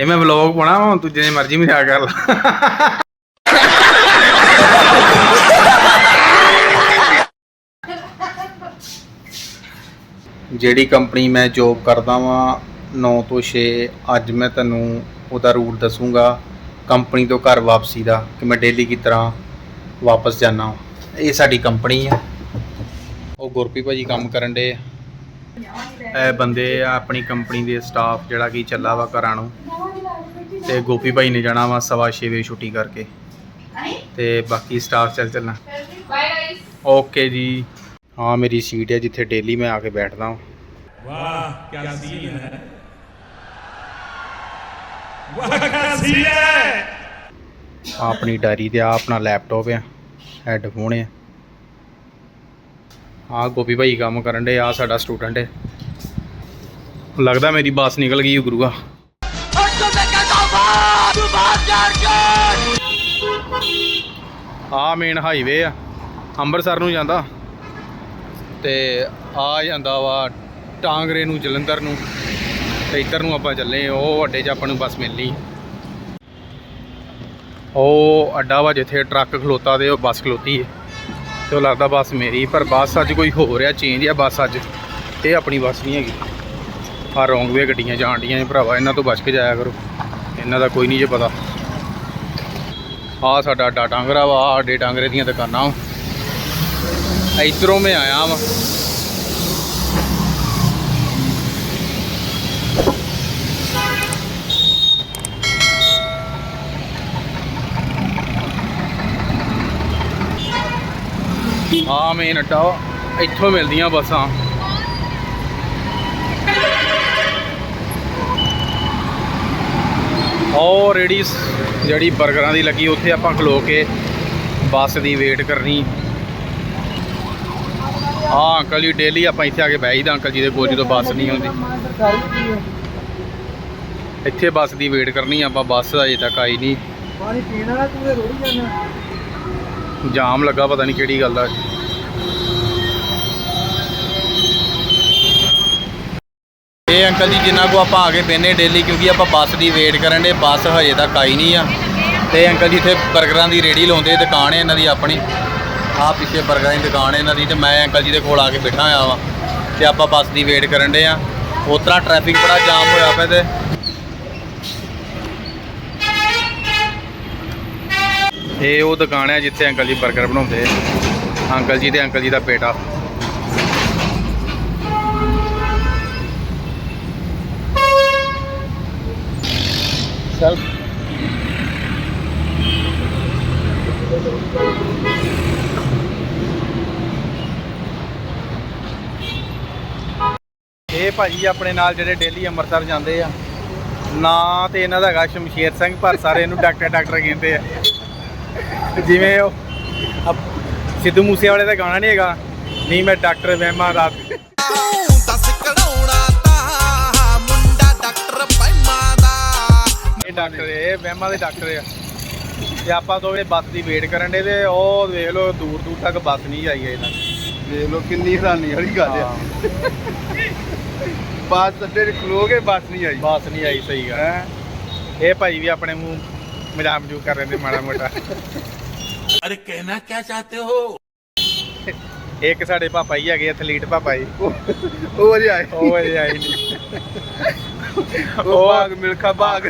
ਇਹ ਮੈਂ ਵਲੌਗ ਪਾਉਣਾ ਵਾ ਤੂੰ ਜਿੰਨੇ ਮਰਜ਼ੀ ਮਜ਼ਾਕ ਕਰ ਲੈ। ਜਿਹੜੀ ਕੰਪਨੀ ਮੈਂ ਜੋਬ ਕਰਦਾ ਵਾਂ 9 ਤੋਂ 6 ਅੱਜ ਮੈਂ ਤੁਹਾਨੂੰ ਉਹਦਾ ਰੂਟ ਦੱਸੂਗਾ। ਕੰਪਨੀ ਤੋਂ ਘਰ ਵਾਪਸੀ ਦਾ, ਕਿ ਮੈਂ ਡੇਲੀ ਕੀ ਤਰ੍ਹਾਂ ਵਾਪਸ ਜਾਣਾ ਇਹ ਸਾਡੀ ਕੰਪਨੀ ਆ। ਉਹ ਗੁਰਪੀ ਭਾਜੀ ਕੰਮ ਕਰਨ ਦੇ ਇਹ ਬੰਦੇ ਆ ਆਪਣੀ ਕੰਪਨੀ ਦੇ ਸਟਾਫ ਜਿਹੜਾ ਕਿ ਚੱਲਾ ਵਾ ਘਰਾਂ ਨੂੰ। ਤੇ ਗੋਪੀ ਭਾਈ ਨੇ ਜਾਣਾ ਵਾ ਸਵਾ 6 ਵਜੇ ਛੁੱਟੀ ਕਰਕੇ। ਤੇ ਬਾਕੀ ਸਟਾਫ ਚੱਲ ਚੱਲਣਾ। ਓਕੇ ਜੀ। ਹਾਂ ਮੇਰੀ ਸੀਟ ਹੈ ਜਿੱਥੇ ਡੇਲੀ ਮੈਂ ਆ ਕੇ ਬੈਠਦਾ ਹਾਂ। ਵਾਹ ਕੀ ਸੀਨ ਹੈ। ਵਾਹ ਕੀ ਸੀਨ ਹੈ। ਆਪਣੀ ਡਾਇਰੀ ਤੇ ਆ ਆਪਣਾ ਲੈਪਟਾਪ ਆ ਹੈਡਫੋਨ ਆ। ਆ ਗੋਪੀ ਭਾਈ ਕੰਮ ਕਰਨ ਦੇ ਆ ਸਾਡਾ ਸਟੂਡੈਂਟ ਹੈ ਲੱਗਦਾ ਮੇਰੀ ਬੱਸ ਨਿਕਲ ਗਈ ਗੁਰੂਆ ਆ। ਮੇਨ ਹਾਈਵੇ ਆ, ਅੰਮ੍ਰਿਤਸਰ ਨੂੰ ਜਾਂਦਾ। ਤੇ ਆ ਜਾਂਦਾ ਵਾ ਟਾਂਗਰੇ ਨੂੰ, ਜਲੰਧਰ ਨੂੰ। ਤੇ ਇੱਧਰ ਨੂੰ ਆਪਾਂ ਚੱਲੇ ਉਹ ਅੱਡੇ 'ਚ ਆਪਾਂ ਨੂੰ ਬੱਸ ਮਿਲਣੀ। ਉਹ ਅੱਡਾ ਵਾ ਜਿੱਥੇ ਟਰੱਕ ਖਲੋਤਾ ਤੇ ਉਹ ਬੱਸ ਖਲੋਤੀ ਹੈ ਤੇ ਉਹ ਲੱਗਦਾ ਬੱਸ ਮੇਰੀ, ਪਰ ਬੱਸ ਅੱਜ ਕੋਈ ਹੋ ਰਿਹਾ ਚੇਂਜ ਆ ਬੱਸ ਅੱਜ। ਇਹ ਆਪਣੀ ਬੱਸ ਨਹੀਂ ਹੈਗੀ। ਆ ਰੋਂਗ ਵੇ ਗੱਡੀਆਂ ਜਾਣ ਡੀਆਂ ਨੇ ਭਰਾਵਾ, ਇਹਨਾਂ ਤੋਂ ਬਚ ਕੇ ਜਾਇਆ ਕਰੋ। ਇਹਨਾਂ ਦਾ ਕੋਈ ਨਹੀਂ ਜੇ ਪਤਾ। ਆ ਸਾਡਾ ਅੱਡਾ ਟਾਂਗਰਾ ਵਾ, ਆਹ ਅੱਡੇ ਟਾਂਗਰੇ ਦੀਆਂ ਦੁਕਾਨਾਂ ਵਾ। ਇਧਰੋਂ ਮੈਂ ਆਇਆ ਵਾ। ਆ ਮੇਨ ਅੱਡਾ ਇੱਥੋਂ ਮਿਲਦੀਆਂ ਬੱਸਾਂ। ਉਹ ਰੇੜੀ ਜਿਹੜੀ 버ਗਰਾਂ ਦੀ ਲੱਗੀ, ਉੱਥੇ ਆਪਾਂ ਖਲੋ ਕੇ ਬੱਸ ਦੀ ਵੇਟ ਕਰਨੀ। ਆ ਅੰਕਲ ਜੀ ਡੇਲੀ ਆਪਾਂ ਇੱਥੇ ਆ ਕੇ ਬਹਿ ਜਾਈਦਾ ਅੰਕਲ ਜੀ ਦੇ ਕੋਲ, ਜਦੋਂ ਬੱਸ ਨਹੀਂ ਆਉਂਦੀ। ਇੱਥੇ ਬੱਸ ਦੀ ਵੇਟ ਕਰਨੀ, ਆਪਾਂ ਬੱਸ ਅਜੇ ਤੱਕ ਆਈ ਨਹੀਂ। ਪਾਣੀ ਪੀਣ ਤੂੰ ਰੋੜੀ ਜਾਣਾ ਜਾਮ ਲੱਗਾ ਪਤਾ ਨਹੀਂ ਕਿਹੜੀ ਗੱਲ ਆ। ਇਹ ਅੰਕਲ ਜੀ, ਜਿੰਨਾ ਕੋ ਆਪਾਂ ਆ ਕੇ ਬੈਨੇ ਡੇਲੀ ਕਿਉਂਕਿ ਆਪਾਂ ਬੱਸ ਦੀ ਵੇਟ ਕਰਨ ਦੇ, ਬੱਸ ਹਜੇ ਤੱਕ ਆਈ ਨਹੀਂ ਆ। ਤੇ ਅੰਕਲ ਜੀ, ਇੱਥੇ 버ਗਰਾਂ ਦੀ ਰੇੜੀ ਲਾਉਂਦੇ, ਦੁਕਾਨ ਹੈ ਇਹਨਾਂ ਦੀ ਆਪਣੀ। ਆਹ ਪਿੱਛੇ 버ਗਰਾਂ ਦੀ ਦੁਕਾਨ ਹੈ ਇਹਨਾਂ ਦੀ, ਤੇ ਮੈਂ ਅੰਕਲ ਜੀ ਦੇ ਕੋਲ ਆ ਕੇ ਬੈਠਾ ਹੋਇਆ ਵਾਂ। ਤੇ ਆਪਾਂ ਬੱਸ ਦੀ ਵੇਟ ਕਰਨ ਦੇ ਆ। ਉਸ ਤਰ੍ਹਾਂ ਟ੍ਰੈਫਿਕ ਬੜਾ ਜਾਮ ਹੋਇਆ ਪਿਆ ਤੇ ਇਹ ਉਹ ਦੁਕਾਨ ਹੈ ਜਿੱਥੇ ਅੰਕਲ ਜੀ 버ਗਰ ਬਣਾਉਂਦੇ ਅੰਕਲ ਜੀ ਤੇ ਅੰਕਲ ਜੀ ਦਾ ਬੇਟਾ। ਚੱਲ ਇਹ ਭਾਜੀ ਆਪਣੇ ਨਾਲ ਜਿਹੜੇ ਡੇਲੀ ਅੰਮ੍ਰਿਤਸਰ ਜਾਂਦੇ ਆ। ਨਾ ਤੇ ਇਹਨਾਂ ਦਾ ਹੈਗਾ ਸ਼ਮਸ਼ੇਰ ਸਿੰਘ, ਪਰ ਸਾਰੇ ਇਹਨੂੰ ਡਾਕਟਰ ਡਾਕਟਰ ਕਹਿੰਦੇ ਆ। ਜਿਵੇਂ ਉਹ ਅਪ- ਸਿੱਧੂ ਮੂਸੇ ਵਾਲੇ ਦਾ ਗਾਣਾ ਨਹੀਂ ਹੈਗਾ ਨਹੀਂ ਮੈਂ ਡਾਕਟਰ ਵਹਿਮਾ ਦਾ। ਤੂੰ ਦੱਸ ਕਢਾਉਣਾ ਤਾਂ ਮੁੰਡਾ ਡਾਕਟਰ ਦਾ। ਇਹ ਡਾਕਟਰ ਇਹ ਵਹਿਮਾਂ ਦੇ ਡਾਕਟਰ ਆ। ਤੇ ਆਪਾਂ ਤੋਂ ਇਹ ਬੱਸ ਦੀ ਵੇਟ ਕਰਨ ਦੇ ਤੇ ਉਹ ਦੇਖ ਲਓ ਦੂਰ ਦੂਰ ਤੱਕ ਬੱਸ ਨਹੀਂ ਆਈ ਹੈ ਇਹਨਾਂ ਦੀ ਦੇਖ ਲੋ ਕਿੰਨੀ ਹੈਰਾਨੀ ਵਾਲੀ ਗੱਲ ਆ। ਬਾਤ ਅੱਡੇ ਤੇ ਖਲੋ ਕੇ ਬੱਸ ਨਹੀਂ ਆਈ। ਬੱਸ ਨਹੀਂ ਆਈ ਸਹੀ ਗੱਲ। ਹੈ? ਇਹ ਭਾਈ ਵੀ ਆਪਣੇ ਮੂੰਹ ਮਜ਼ਾਕ ਮਜੂਕ ਕਰ ਰਹੇ ਨੇ ਮਾੜਾ ਮੋਟਾ। अरे कहना क्या चाहते हो ਇੱਕ ਸਾਡੇ ਪਾਪਾ ਹੀ ਹੈਗੇ ਐਥਲੀਟ ਪਾਪਾ ਜੀ ਉਹ ਅਜੇ ਆਏ ਉਹ ਅਜੇ ਆਈ ਨਹੀਂ ਉਹ ਬਾਗ ਮਿਲਖਾ ਬਾਗ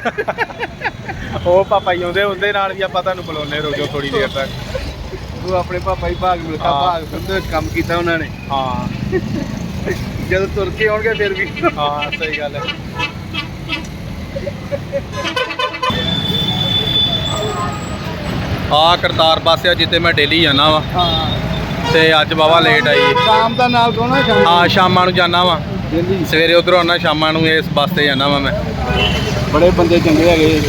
ਉਹ ਪਾਪਾ ਹੀ ਆਉਂਦੇ ਉਹਦੇ ਨਾਲ ਵੀ ਆਪਾਂ ਤੁਹਾਨੂੰ ਬੁਲਾਉਂਦੇ ਰੋਜੋ ਥੋੜੀ ਦੇਰ ਤੱਕ ਉਹ ਆਪਣੇ ਪਾਪਾ ਹੀ ਬਾਗ ਮਿਲਖਾ ਹਾਂ। ਬਾਗ ਉਹਦੇ ਵਿੱਚ ਕੰਮ ਕੀਤਾ ਉਹਨਾਂ ਨੇ ਹਾਂ ਜਦੋਂ ਤੁਰ ਕੇ ਆਉਣਗੇ ਫਿਰ ਵੀ ਹਾਂ ਸਹੀ ਗੱਲ ਹੈ ਆ ਕਰਤਾਰ ਪਾਸੇ ਆ ਜਿੱਥੇ ਮੈਂ ਡੇਲੀ ਜਾਣਾ ਵਾ। ਹਾਂ। ਤੇ ਅੱਜ ਬਾਵਾ ਲੇਟ ਆਈ। ਸ਼ਾਮ ਦਾ ਨਾਲ ਕੋਣਾ ਸ਼ਾਮ ਹਾਂ ਸ਼ਾਮਾਂ ਨੂੰ ਜਾਣਾ ਵਾ। ਦਿੱਲੀ ਸਵੇਰੇ ਉਧਰੋਂ ਆਉਣਾ ਸ਼ਾਮਾਂ ਨੂੰ ਇਸ ਬੱਸ ਤੇ ਜਾਣਾ ਵਾ ਮੈਂ। ਬੜੇ ਬੰਦੇ ਚੰਗੇ ਹੈਗੇ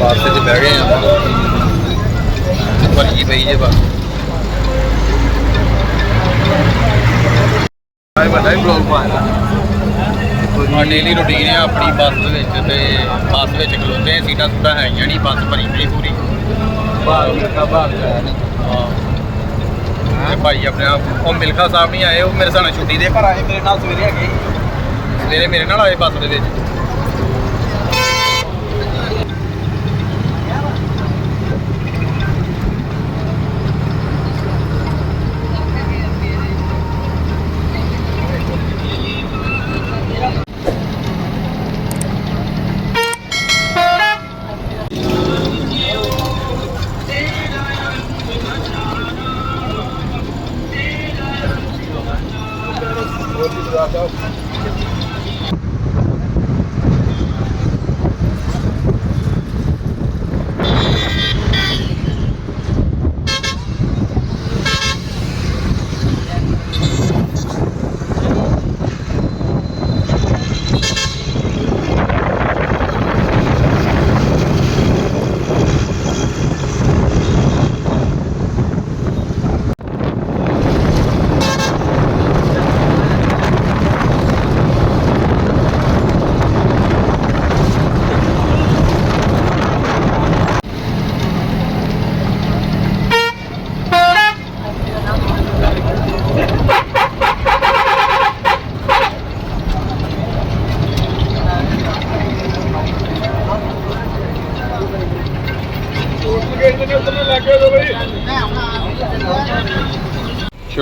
ਬੱਸ 'ਚ ਬਹਿ ਗਏ ਆ। ਭਰੀ ਪਈ ਜੇ ਬੱਸ। ਆਏ ਵੱਡਾ ਹੀ ਬਲੌਗ ਪਾਇਆ ਆ ਡੇਲੀ ਰੁਟੀਨ ਹੈ ਆਪਣੀ ਬੱਸ ਦੇ ਵਿੱਚ ਤੇ ਬੱਸ ਵਿੱਚ ਖਲੋਤੇ ਆ ਸੀਟਾਂ ਸੁਟਾਂ ਹੈਗੀਆਂ ਨਹੀਂ ਬੱਸ ਭਰੀ ਪਈ ਪੂਰੀ। ਮਿਲਖਾ ਬਾਗ ਹਾਂ। ਤੇ ਭਾਈ ਆਪਣੇ ਆਪ ਉਹ ਮਿਲਖਾ ਸਾਹਿਬ ਨਹੀਂ ਆਏ ਉਹ ਮੇਰੇ ਸਾਹਮਣੇ ਛੁੱਟੀ ਦੇ। ਘਰ ਆਏ ਮੇਰੇ ਨਾਲ ਸਵੇਰੇ ਹੈਗੇ। ਸਵੇਰੇ ਮੇਰੇ ਨਾਲ ਆਏ ਬੱਸ ਦੇ ਵਿੱਚ।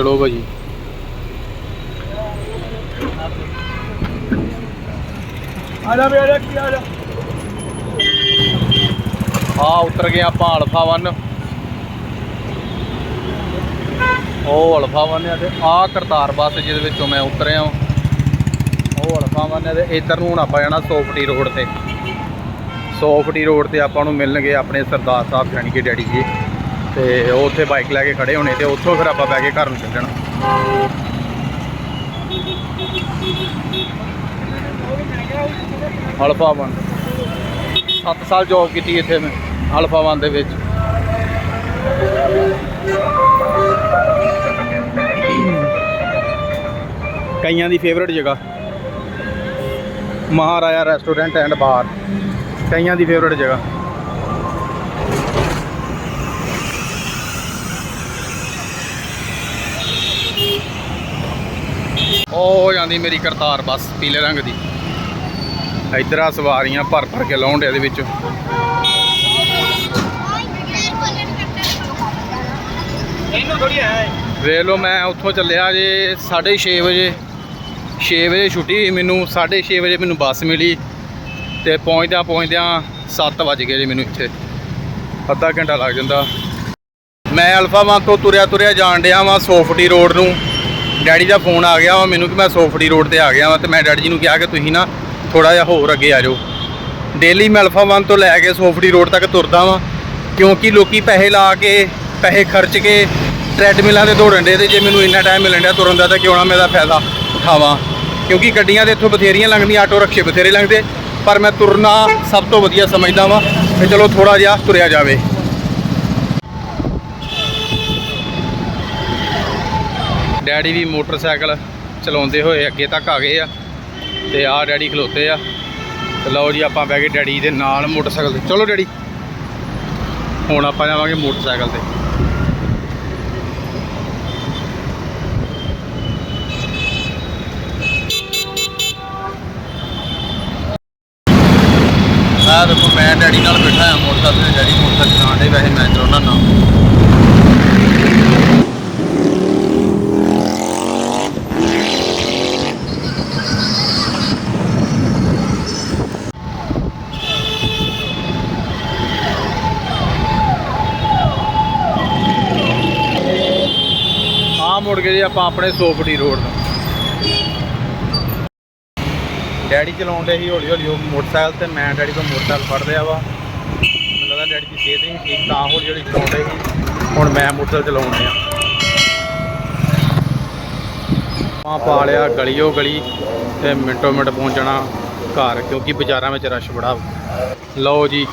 ਚਲੋ ਭਾਜੀ। ਆ ਜਾ ਵੀ ਆ ਜਾ ਕੀ ਆ ਜਾ। ਆ ਉਤਰ ਗਏ ਆਪਾਂ ਅਲਫਾ 1 ਉਹ ਅਲਫਾ 1 ਹੈ ਤੇ ਆ ਕਰਤਾਰ ਬੱਸ ਜਿਹਦੇ ਵਿੱਚੋਂ ਮੈਂ ਉਤਰਿਆ। ਉਹ ਅਲਫਾ 1 ਹੈ ਤੇ ਇੱਧਰ ਨੂੰ ਹੁਣ ਆਪਾਂ ਜਾਣਾ ਸੋਫਟੀ ਰੋਡ ਤੇ। ਸੋਫਟੀ ਰੋਡ ਤੇ ਆਪਾਂ ਨੂੰ ਮਿਲਣਗੇ ਆਪਣੇ ਸਰਦਾਰ ਸਾਹਿਬ ਜਾਣੀ ਕਿ ਡੈਡੀ ਜੀ। ਤੇ ਉਹ ਉੱਥੇ ਬਾਈਕ ਲੈ ਕੇ ਖੜੇ ਹੋਣੇ ਤੇ ਉੱਥੋਂ ਫਿਰ ਆਪਾਂ ਬਹਿ ਕੇ ਘਰ ਨੂੰ ਚੱਲ ਜਾਣਾ। ਅਲਫਾ 1 7 ਸਾਲ ਜੌਬ ਕੀਤੀ ਇੱਥੇ ਮੈਂ ਅਲਫਾ ਵਨ ਦੇ ਵਿੱਚ। ਕਈਆਂ ਦੀ ਫੇਵਰਟ ਜਗ੍ਹਾ। ਮਹਾਰਾਜਾ ਰੈਸਟੋਰੈਂਟ ਐਂਡ ਬਾਰ ਕਈਆਂ ਦੀ ਫੇਵਰਟ ਜਗ੍ਹਾ। ਉਹ ਹੋ ਜਾਂਦੀ ਮੇਰੀ ਕਰਤਾਰ ਬੱਸ ਪੀਲੇ ਰੰਗ ਦੀ। ਇੱਧਰ ਆ ਸਵਾਰੀਆਂ ਭਰ ਭਰ ਕੇ ਲਾਉਣ ਦੇ ਵਿੱਚ। ਇਹਨੂੰ ਥੋੜੀ ਹੈ। ਵੇਖ ਲਓ ਮੈਂ ਉੱਥੋਂ ਚੱਲਿਆ ਜੇ 6:30 ਵਜੇ। 6 ਵਜੇ ਛੁੱਟੀ ਮੈਨੂੰ 6:30 ਵਜੇ ਮੈਨੂੰ ਬੱਸ ਮਿਲੀ ਤੇ ਪਹੁੰਚਦਿਆਂ ਪਹੁੰਚਦਿਆਂ 7 ਵਜ ਗਏ ਜੀ ਮੈਨੂੰ ਇੱਥੇ। ਅੱਧਾ ਘੰਟਾ ਲੱਗ ਜਾਂਦਾ। ਮੈਂ ਅਲਫਾ ਵਾਂ ਤੋਂ ਤੁਰਿਆ ਤੁਰਿਆ ਜਾਣ ਡਿਆ ਵਾਂ ਸੋਫਟੀ ਰੋਡ ਨੂੰ। ਡੈਡੀ ਦਾ ਫੋਨ ਆ ਗਿਆ ਵਾ, ਮੈਨੂੰ ਕਿ ਮੈਂ ਸੋਫੜੀ ਰੋਡ ਤੇ ਆ ਗਿਆ ਵਾਂ ਤੇ ਮੈਂ ਡੈਡੀ ਜੀ ਨੂੰ ਕਿਹਾ ਕਿ ਤੁਸੀਂ ਨਾ ਥੋੜਾ ਜਿਹਾ ਹੋਰ ਅੱਗੇ ਆ ਜਾਓ। ਡੇਲੀ ਮੈਂ ਅਲਫਾ ਵਨ ਤੋਂ ਲੈ ਕੇ ਸੋਫੜੀ ਰੋਡ ਤੱਕ ਤੁਰਦਾ ਵਾਂ, ਕਿਉਂਕਿ ਲੋਕੀ ਪੈਸੇ ਲਾ ਕੇ, ਪੈਸੇ ਖਰਚ ਕੇ ਟ੍ਰੈਡਮਿਲਾਂ ਤੇ ਦੌੜਨ ਦੇ ਤੇ ਜੇ ਮੈਨੂੰ ਇੰਨਾ ਟਾਈਮ ਮਿਲਣ ਡਿਆ ਤੁਰਨ ਦਾ ਤਾਂ ਕਿਉਂ ਨਾ ਮੈਂ ਇਹਦਾ ਫਾਇਦਾ ਉਠਾਵਾਂ। ਕਿਉਂਕਿ ਗੱਡੀਆਂ ਦੇ ਇੱਥੋਂ ਬਥੇਰੀਆਂ ਲੰਘਦੀਆਂ, ਆਟੋ ਰਿਕਸ਼ੇ ਬਥੇਰੇ ਲੰਘਦੇ, ਪਰ ਮੈਂ ਤੁਰਨਾ ਸਭ ਤੋਂ ਵਧੀਆ ਸਮਝਦਾ ਵਾਂ ਤੇ ਚਲੋ ਥੋੜਾ ਜਿਹਾ ਤੁਰਿਆ ਜਾਵੇ। ਡੈਡੀ ਵੀ ਮੋਟਰਸਾਈਕਲ ਚਲਾਉਂਦੇ ਹੋਏ ਅੱਗੇ ਤੱਕ ਆ ਗਏ ਆ ਤੇ ਆ ਡੈਡੀ ਖਲੋਤੇ ਆ। ਤੇ ਲਓ ਜੀ, ਆਪਾਂ ਬਹਿ ਗਏ ਡੈਡੀ ਦੇ ਨਾਲ ਮੋਟਰਸਾਈਕਲ ਤੇ। ਚਲੋ ਡੈਡੀ, ਹੁਣ ਆਪਾਂ ਜਾਵਾਂਗੇ ਮੋਟਰਸਾਈਕਲ ਤੇ। ਆ ਦੇਖੋ, ਮੈਂ ਡੈਡੀ ਨਾਲ ਬੈਠਾ ਆ ਮੋਟਰਸਾਈਕਲ ਤੇ। ਡੈਡੀ ਮੋਟਰਸਾਈਕਲ ਚਲਾਉਂਦੇ ਵੈਸੇ ਮੈਂ ਚਲਾਉਣਾ ਨਾ ਆ ਮੁੜ ਗਏ ਜੀ, ਆਪਾਂ ਆਪਣੇ ਸੋਫਟੀ ਰੋਡ ਨੂੰ ਡੈਡੀ ਚਲਾਉਂਦੇ ਸੀ ਹੌਲੀ ਹੌਲੀ ਉਹ ਮੋਟਰਸਾਈਕਲ ਤੇ ਮੈਂ ਡੈਡੀ ਤੋਂ ਮੋਟਰਸਾਈਕਲ ਫੜ ਲਿਆ ਵਾ। ਮੈਨੂੰ ਲੱਗਦਾ ਡੈਡੀ ਦੀ ਸਿਹਤ ਨਹੀਂ ਠੀਕ, ਤਾਂ ਹੌਲੀ ਹੌਲੀ ਚਲਾਉਂਦੇ ਸੀ। ਹੁਣ ਮੈਂ ਮੋਟਰਸਾਈਕਲ ਚਲਾਉਂਦੇ ਆ ਪਾ ਲਿਆ ਗਲੀਓ ਗਲੀ ਤੇ ਮਿੰਟੋ ਮਿੰਟ ਪਹੁੰਚਣਾ ਘਰ, ਕਿਉਂਕਿ ਬਾਜ਼ਾਰਾਂ ਵਿੱਚ ਰਸ਼ ਬੜਾ ਵਾ। ਲਓ ਜੀ,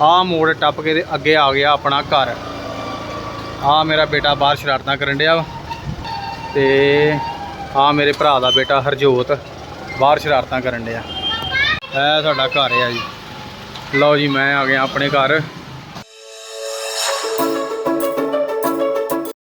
ਆਹ ਮੋੜ ਟੱਪ ਕੇ ਤੇ ਅੱਗੇ ਆ ਗਿਆ ਆਪਣਾ ਘਰ। ਆ ਮੇਰਾ ਬੇਟਾ ਬਾਹਰ ਸ਼ਰਾਰਤਾਂ ਕਰਨ ਡਿਆ ਵਾ। ਤੇ ਆ ਮੇਰੇ ਭਰਾ ਦਾ ਬੇਟਾ ਹਰਜੋਤ, ਬਾਹਰ ਸ਼ਰਾਰਤਾਂ ਕਰਨ ਡਿਆ। ਇਹ ਸਾਡਾ ਘਰ ਆ ਜੀ। ਲਓ ਜੀ, ਮੈਂ ਆ ਗਿਆ ਆਪਣੇ ਘਰ।